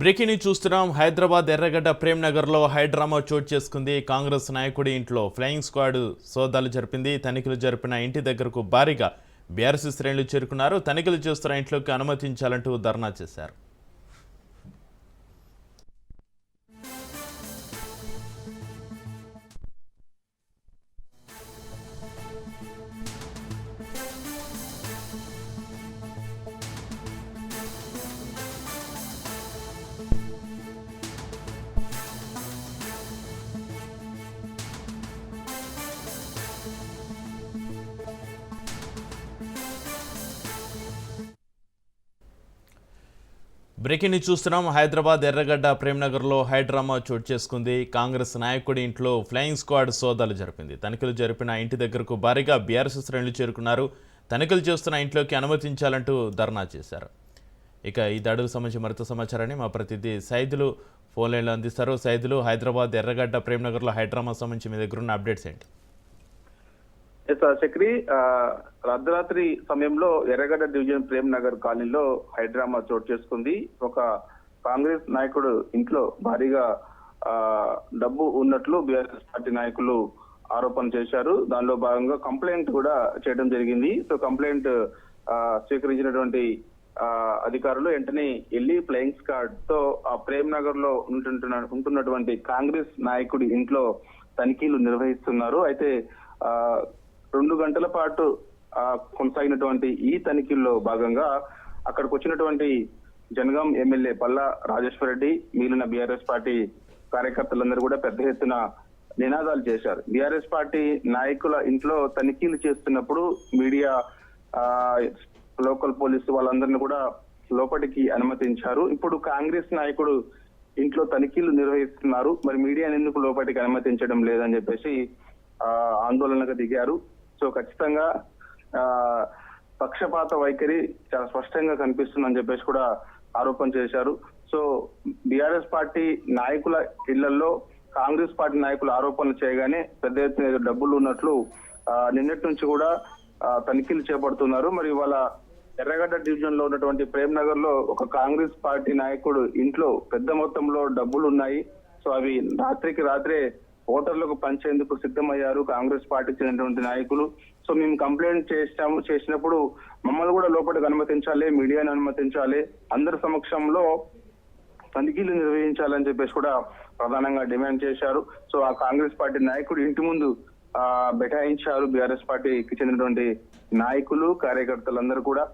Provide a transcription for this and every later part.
Breaking news చూస్తున్నాం. హైదరాబాద్ ఎర్రగడ్డ ప్రేమ్ నగర్లో హైడ్రామా చోటు చేసుకుంది. కాంగ్రెస్ నాయకుడి ఇంట్లో ఫ్లయింగ్ స్క్వాడ్ సోదాలు జరిపింది. తనిఖీలు జరిపిన ఇంటి దగ్గరకు భారీగా బీఆర్ఎస్ శ్రేణులు చేరుకున్నారు. తనిఖీలు చేస్తున్న ఇంట్లోకి అనుమతించాలంటూ ధర్నా చేశారు. బ్రేకింగ్ న్యూస్ చూస్తున్నాం. హైదరాబాద్ ఎర్రగడ్డ ప్రేమ్నగర్లో హైడ్రామా చోటు చేసుకుంది. కాంగ్రెస్ నాయకుడి ఇంట్లో ఫ్లయింగ్ స్క్వాడ్ సోదాలు జరిపింది. తనిఖీలు జరిపిన ఇంటి దగ్గరకు భారీగా బీఆర్ఎస్ శ్రేణులు చేరుకున్నారు. తనిఖీలు చేస్తున్న ఇంట్లోకి అనుమతించాలంటూ ధర్నా చేశారు. ఇక ఈ దాడులకు సంబంధించి మరింత సమాచారాన్ని మా ప్రతినిధి సైదులు ఫోన్ లైన్లో అందిస్తారు. సైదులు హైదరాబాద్ ఎర్రగడ్డ ప్రేమ్నగర్లో హైడ్రామా సంబంధించి మీ దగ్గర ఉన్న అప్డేట్స్ ఏంటి? ఎస్ చక్రి అర్ధరాత్రి సమయంలో ఎర్రగడ్డ డివిజన్ ప్రేమ్ నగర్ కాలనీలో హైడ్రామా చోటు చేసుకుంది. ఒక కాంగ్రెస్ నాయకుడు ఇంట్లో భారీగా డబ్బు ఉన్నట్లు బీఆర్ఎస్ పార్టీ నాయకులు ఆరోపణ చేశారు. దానిలో భాగంగా కంప్లైంట్ కూడా చేయడం జరిగింది. సో కంప్లైంట్ స్వీకరించినటువంటి అధికారులు వెంటనే వెళ్ళి ప్లేయింగ్ స్కాడ్తో ఆ ప్రేమ్ నగర్లో ఉంటుంటున్న ఉంటున్నటువంటి కాంగ్రెస్ నాయకుడి ఇంట్లో తనిఖీలు నిర్వహిస్తున్నారు. అయితే ఆ రెండు గంటల పాటు కొనసాగినటువంటి ఈ తనిఖీల్లో భాగంగా అక్కడికి వచ్చినటువంటి జనగాం ఎమ్మెల్యే పల్లా రాజేశ్వర రెడ్డి మిగిలిన బీఆర్ఎస్ పార్టీ కార్యకర్తలందరూ కూడా పెద్ద ఎత్తున నినాదాలు చేశారు. బీఆర్ఎస్ పార్టీ నాయకుల ఇంట్లో తనిఖీలు చేస్తున్నప్పుడు మీడియా లోకల్ పోలీసు వాళ్ళందరినీ కూడా లోపలికి అనుమతించారు. ఇప్పుడు కాంగ్రెస్ నాయకుడు ఇంట్లో తనిఖీలు నిర్వహిస్తున్నారు. మరి మీడియాని ఎందుకు లోపలికి అనుమతించడం లేదని చెప్పేసి ఆందోళనకు దిగారు. సో ఖచ్చితంగా పక్షపాత వైఖరి చాలా స్పష్టంగా కనిపిస్తుందని చెప్పేసి కూడా ఆరోపణ చేశారు. సో బీఆర్ఎస్ పార్టీ నాయకుల ఇళ్ళలో కాంగ్రెస్ పార్టీ నాయకులు ఆరోపణలు చేయగానే పెద్ద ఎత్తున డబ్బులు ఉన్నట్లు నిన్నటి నుంచి కూడా తనిఖీలు చేపడుతున్నారు. మరి ఇవాళ ఎర్రగడ్డ డివిజన్లో ఉన్నటువంటి ప్రేమ్ నగర్లో ఒక కాంగ్రెస్ పార్టీ నాయకుడు ఇంట్లో పెద్ద మొత్తంలో డబ్బులు ఉన్నాయి. సో అవి రాత్రికి రాత్రే ఓటర్లకు పంచేందుకు సిద్ధమయ్యారు కాంగ్రెస్ పార్టీకి చెందినటువంటి నాయకులు. సో మేము కంప్లైంట్ చేసాము చేసినప్పుడు మమ్మల్ని కూడా లోపలికి అనుమతించాలి మీడియాని అనుమతించాలి. అందరి సమక్షంలో తనిఖీలు నిర్వహించాలని చెప్పేసి కూడా ప్రధానంగా డిమాండ్ చేశారు. సో ఆ కాంగ్రెస్ పార్టీ నాయకుడు ఇంటి ముందు ఆ బెటాయించారు బీఆర్ఎస్ పార్టీకి చెందినటువంటి నాయకులు కార్యకర్తలందరూ కూడా.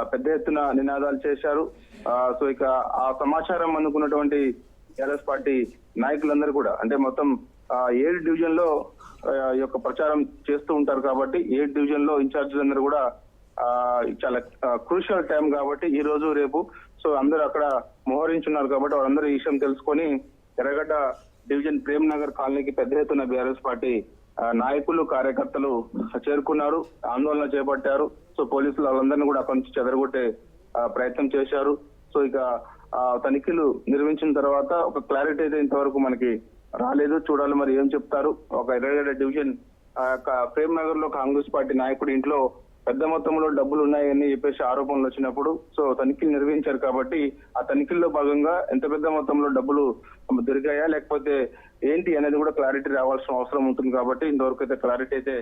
పెద్ద ఎత్తున నినాదాలు చేశారు. ఆ, సో ఇక ఆ సమాచారం అందుకున్నటువంటి టీఆర్ఎస్ పార్టీ నాయకులందరూ కూడా అంటే మొత్తం ఏడు డివిజన్లో ఈ యొక్క ప్రచారం చేస్తూ ఉంటారు కాబట్టి ఏడు డివిజన్లో ఇన్ఛార్జీలందరూ కూడా చాలా క్రూషియల్ టైం కాబట్టి ఈ రోజు రేపు సో అందరూ అక్కడ మోహరించున్నారు కాబట్టి వారందరూ ఈ విషయం తెలుసుకొని ఎర్రగడ్డ డివిజన్ ప్రేమ్ నగర్ కాలనీకి పెద్ద ఎత్తున బీఆర్ఎస్ పార్టీ నాయకులు కార్యకర్తలు చేరుకున్నారు ఆందోళన చేపట్టారు. సో పోలీసులు వాళ్ళందరినీ కూడా అక్కడి నుంచి చెదరగొట్టే ప్రయత్నం చేశారు. సో ఇక ఆ తనిఖీలు నిర్వహించిన తర్వాత ఒక క్లారిటీ అయితే ఇంతవరకు మనకి రాలేదు చూడాలి మరి ఏం చెప్తారు. ఒక ఎర్రగడ్డ డివిజన్ ఆ యొక్క ప్రేమ్ నగర్లో కాంగ్రెస్ పార్టీ నాయకుడి ఇంట్లో పెద్ద మొత్తంలో డబ్బులు ఉన్నాయని చెప్పేసి ఆరోపణలు వచ్చినప్పుడు సో తనిఖీలు నిర్వహించారు కాబట్టి ఆ తనిఖీల్లో భాగంగా ఎంత పెద్ద మొత్తంలో డబ్బులు దొరికాయా లేకపోతే ఏంటి అనేది కూడా క్లారిటీ రావాల్సిన అవసరం ఉంటుంది కాబట్టి ఇంతవరకు అయితే క్లారిటీ అయితే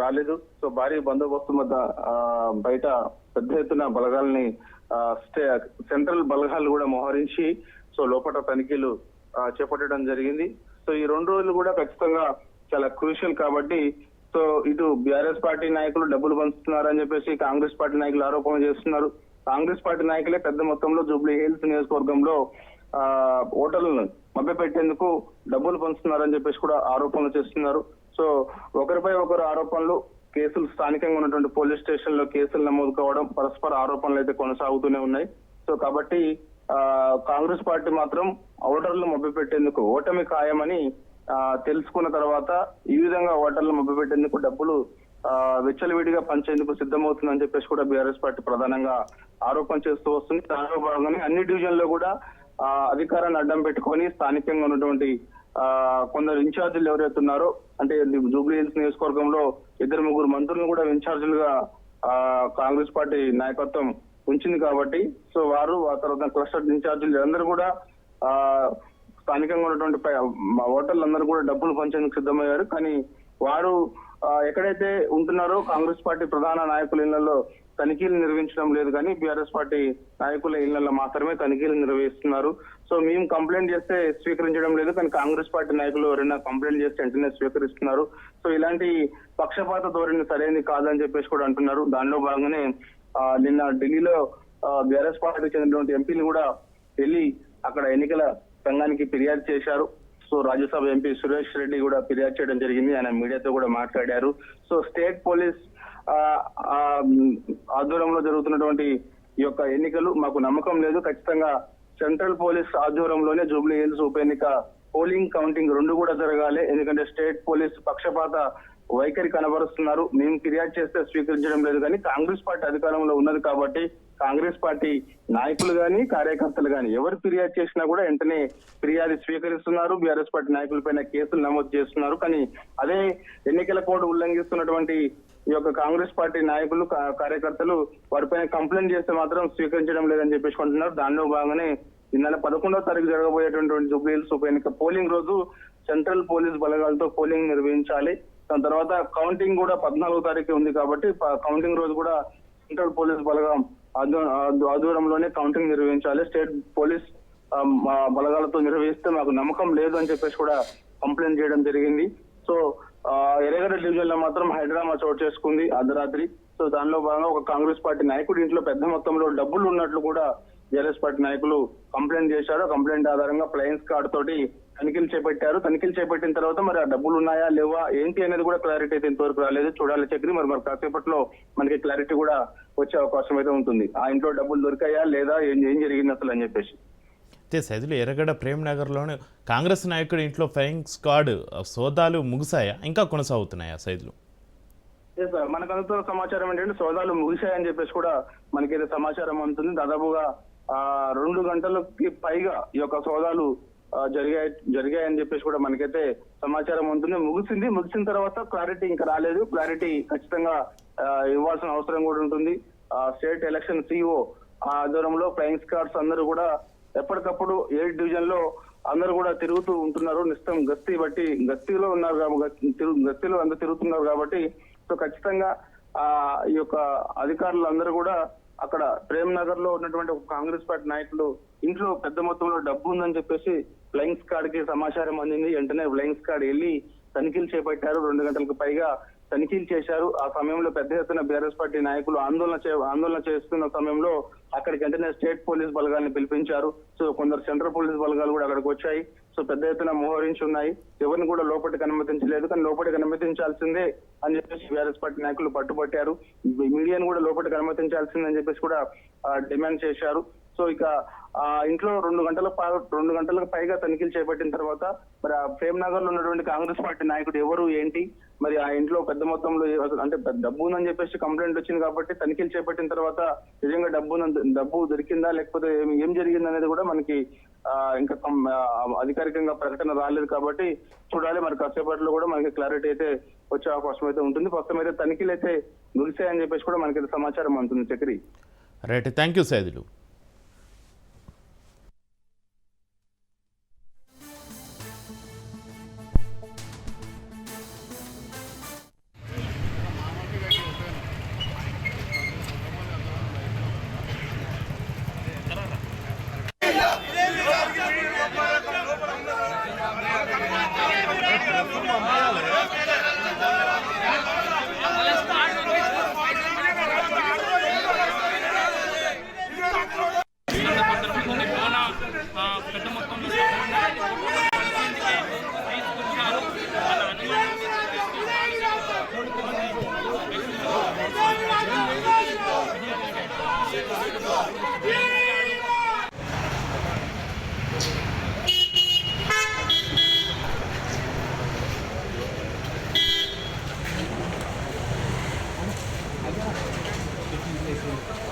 రాలేదు. సో భారీ బందోబస్తు మధ్య బయట పెద్ద ఎత్తున బలగాల్ని స్టే సెంట్రల్ బలగాలు కూడా మోహరించి సో లోపల తనిఖీలు చేపట్టడం జరిగింది. సో ఈ రెండు రోజులు కూడా ఖచ్చితంగా చాలా క్రూషియల్ కాబట్టి సో ఇటు బీఆర్ఎస్ పార్టీ నాయకులు డబ్బులు పంచుతున్నారని చెప్పేసి కాంగ్రెస్ పార్టీ నాయకులు ఆరోపణ చేస్తున్నారు. కాంగ్రెస్ పార్టీ నాయకులే పెద్ద మొత్తంలో జూబ్లీ హిల్స్ నియోజకవర్గంలో ఆ ఓటర్లను మభ్యపెట్టేందుకు డబ్బులు పంచుతున్నారని చెప్పేసి కూడా ఆరోపణలు చేస్తున్నారు. సో ఒకరిపై ఒకరు ఆరోపణలు కేసులు స్థానికంగా ఉన్నటువంటి పోలీస్ స్టేషన్లో కేసులు నమోదు కావడం పరస్పర ఆరోపణలు అయితే కొనసాగుతూనే ఉన్నాయి. సో కాబట్టి కాంగ్రెస్ పార్టీ మాత్రం ఓటర్లు మభ్యపెట్టేందుకు ఓటమి ఖాయమని తెలుసుకున్న తర్వాత ఈ విధంగా ఓటర్లు మభ్యపెట్టేందుకు డబ్బులు ఆ విచ్చలవిడిగా పంచేందుకు సిద్ధమవుతుందని చెప్పేసి కూడా బీఆర్ఎస్ పార్టీ ప్రధానంగా ఆరోపణ చేస్తూ వస్తుంది. దానిలో భాగంగానే అన్ని డివిజన్లో కూడా ఆ అధికారాన్ని అడ్డం పెట్టుకొని స్థానికంగా ఉన్నటువంటి ఆ కొందరు ఇన్ఛార్జీలు ఎవరైతే ఉన్నారో అంటే జూబ్లీ హిల్స్ నియోజకవర్గంలో ఇద్దరు ముగ్గురు మంత్రులను కూడా ఇన్ఛార్జీలుగా ఆ కాంగ్రెస్ పార్టీ నాయకత్వం ఉంచింది కాబట్టి సో వారు ఆ తర్వాత క్లస్టర్ ఇన్ఛార్జీలు అందరూ కూడా ఆ స్థానికంగా ఉన్నటువంటి మా ఓటర్లు అందరూ కూడా డబ్బులు పంచేందుకు సిద్ధమయ్యారు. కానీ వారు ఎక్కడైతే ఉంటున్నారో కాంగ్రెస్ పార్టీ ప్రధాన నాయకుల ఇళ్ళలో తనిఖీలు నిర్వహించడం లేదు కానీ బీఆర్ఎస్ పార్టీ నాయకుల ఇళ్ళలో మాత్రమే తనిఖీలు నిర్వహిస్తున్నారు. సో మేము కంప్లైంట్ చేస్తే స్వీకరించడం లేదు కానీ కాంగ్రెస్ పార్టీ నాయకులు ఎవరైనా కంప్లైంట్ చేస్తే వెంటనే స్వీకరిస్తున్నారు. సో ఇలాంటి పక్షపాత ధోరణి సరైనది కాదని చెప్పేసి కూడా అంటున్నారు. దానిలో భాగంగానే నిన్న ఢిల్లీలో బీఆర్ఎస్ పార్టీకి చెందినటువంటి ఎంపీలు కూడా వెళ్ళి అక్కడ ఎన్నికల సంఘానికి ఫిర్యాదు చేశారు. సో రాజ్యసభ ఎంపీ సురేష్ రెడ్డి కూడా ఫిర్యాదు చేయడం జరిగింది. ఆయన మీడియాతో కూడా మాట్లాడారు. సో స్టేట్ పోలీస్ ఆ, ఆధ్వర్యంలో జరుగుతున్నటువంటి ఈ యొక్క ఎన్నికలు మాకు నమ్మకం లేదు. ఖచ్చితంగా సెంట్రల్ పోలీస్ ఆధ్వర్యంలోనే జూబ్లీ హిల్స్ ఉప ఎన్నిక పోలింగ్ కౌంటింగ్ రెండు కూడా జరగాలి. ఎందుకంటే స్టేట్ పోలీస్ పక్షపాత వైఖరి కనబరుస్తున్నారు. మేము ఫిర్యాదు చేస్తే స్వీకరించడం లేదు కానీ కాంగ్రెస్ పార్టీ అధికారంలో ఉన్నది కాబట్టి కాంగ్రెస్ పార్టీ నాయకులు కానీ కార్యకర్తలు కానీ ఎవరు ఫిర్యాదు చేసినా కూడా వెంటనే ఫిర్యాదు స్వీకరిస్తున్నారు. బీఆర్ఎస్ పార్టీ నాయకులపైన కేసులు నమోదు చేస్తున్నారు. కానీ అదే ఎన్నికల కోడ్ ఉల్లంఘిస్తున్నటువంటి ఈ యొక్క కాంగ్రెస్ పార్టీ నాయకులు కార్యకర్తలు వారిపైన కంప్లైంట్ చేస్తే మాత్రం స్వీకరించడం లేదని చెప్పేసుకుంటున్నారు దానిలో భాగంగానే నిన్న నెల పదకొండవ తారీఖు జరగబోయేటటువంటి జూబ్లీ హిల్స్ ఉప ఎన్నిక పోలింగ్ రోజు సెంట్రల్ పోలీస్ బలగాలతో పోలింగ్ నిర్వహించాలి. దాని తర్వాత కౌంటింగ్ కూడా పద్నాలుగో తారీఖు ఉంది కాబట్టి కౌంటింగ్ రోజు కూడా సెంట్రల్ పోలీస్ బలగం ఆధ్వర్యంలోనే కౌంటింగ్ నిర్వహించాలి. స్టేట్ పోలీస్ మా బలగాలతో నిర్వహిస్తే మాకు నమ్మకం లేదు అని చెప్పేసి కూడా కంప్లైంట్ చేయడం జరిగింది. సో ఎరగడ డివిజన్లో మాత్రం హైడ్రామా చోటు చేసుకుంది అర్ధరాత్రి. సో దానిలో భాగంగా ఒక కాంగ్రెస్ పార్టీ నాయకుడి ఇంట్లో పెద్ద మొత్తంలో డబ్బులు ఉన్నట్లు కూడా బీఆర్ఎస్ పార్టీ నాయకులు కంప్లైంట్ చేశారు. కంప్లైంట్ ఆధారంగా ఫ్లయింగ్ స్కాడ్ తోటి తనిఖీలు చేపట్టారు. తనిఖీలు చేపట్టిన తర్వాత మరి ఆ డబ్బులు ఉన్నాయా లేవా ఏంటి అనేది కూడా క్లారిటీ అయితే ఇంతవరకు రాలేదు. చూడాలి చక్రి మరి మరి కాసేపట్లో మనకి క్లారిటీ కూడా వచ్చే అవకాశం అయితే ఉంటుంది. ఆ ఇంట్లో డబ్బులు దొరికాయా లేదా ఏం ఏం జరిగింది అసలు అని చెప్పేసి. అయితే సైదులు ఎర్రగడ్డ ప్రేమ్ నగర్లోని కాంగ్రెస్ నాయకుడి ఇంట్లో ఫ్లయింగ్ స్క్వాడ్ సోదాలు ముగిసాయా ఇంకా కొనసాగుతున్నాయా సైదులు? సార్ మనకు అందుతున్న సమాచారం ఏంటంటే సోదాలు ముగిశాయని చెప్పేసి కూడా మనకైతే సమాచారం అందుతుంది. దాదాపుగా రెండు గంటలకి పైగా ఈ యొక్క సోదాలు ఆ, జరిగాయి జరిగాయని చెప్పేసి కూడా మనకైతే సమాచారం ఉంటుంది. ముగిసింది ముగిసిన తర్వాత క్లారిటీ ఇంకా రాలేదు. క్లారిటీ ఖచ్చితంగా ఇవ్వాల్సిన అవసరం కూడా ఉంటుంది. ఆ, స్టేట్ ఎలక్షన్ సిఇఓ ఆ ఆధ్వర్యంలో ఫ్లయింగ్ స్కాడ్స్ అందరూ కూడా ఎప్పటికప్పుడు ఏ డివిజన్లో అందరూ కూడా తిరుగుతూ ఉంటున్నారు. నిస్తం గస్తీ బట్టి గస్తీలో ఉన్నారు కాబట్టి గస్తీలో అందరూ తిరుగుతున్నారు కాబట్టి సో ఖచ్చితంగా ఆ ఈ యొక్క అధికారులు అందరూ కూడా అక్కడ ప్రేమ్ నగర్లో ఉన్నటువంటి ఒక కాంగ్రెస్ పార్టీ నాయకులు ఇంట్లో పెద్ద మొత్తంలో డబ్బు ఉందని చెప్పేసి ఫ్లయింగ్ స్కాడ్కి సమాచారం అందింది. వెంటనే ఫ్లయింగ్ స్కాడ్ వెళ్ళి తనిఖీలు చేపట్టారు. రెండు గంటలకు పైగా తనిఖీలు చేశారు. ఆ సమయంలో పెద్ద ఎత్తున బీఆర్ఎస్ పార్టీ నాయకులు ఆందోళన ఆందోళన చేస్తున్న సమయంలో అక్కడికి వెంటనే స్టేట్ పోలీస్ బలగాల్ని పిలిపించారు. సో కొందరు సెంట్రల్ పోలీస్ బలగాలు కూడా అక్కడికి వచ్చాయి. సో పెద్ద ఎత్తున మోహరించి ఉన్నాయి ఎవరిని కూడా లోపలికి అనుమతించలేదు కానీ లోపలికి అనుమతించాల్సిందే అని చెప్పేసి బీఆర్ఎస్ పార్టీ నాయకులు పట్టుబట్టారు. మీడియాను కూడా లోపలికి అనుమతించాల్సిందే అని చెప్పేసి కూడా డిమాండ్ చేశారు. సో ఇక ఆ ఇంట్లో రెండు గంటల రెండు గంటలకు పైగా తనిఖీలు చేపట్టిన తర్వాత మరి ఆ ప్రేమ్ నగర్లో ఉన్నటువంటి కాంగ్రెస్ పార్టీ నాయకుడు ఎవరు ఏంటి? మరి ఆ ఇంట్లో పెద్ద మొత్తంలో అంటే డబ్బు ఉందని చెప్పేసి కంప్లైంట్ వచ్చింది కాబట్టి తనిఖీలు చేపట్టిన తర్వాత నిజంగా డబ్బు డబ్బు దొరికిందా లేకపోతే ఏం- ఏం జరిగింది అనేది కూడా మనకి ఇంకా అధికారికంగా ప్రకటన రాలేదు కాబట్టి చూడాలి. మరి కాసేపట్లో కూడా మనకి క్లారిటీ అయితే వచ్చే అవకాశం అయితే ఉంటుంది. ప్రస్తుతం అయితే తనిఖీలు అయితే ముగిసాయని చెప్పేసి కూడా మనకి సమాచారం అందుతుంది Chakri. Right. Thank you Saidulu. beautiful.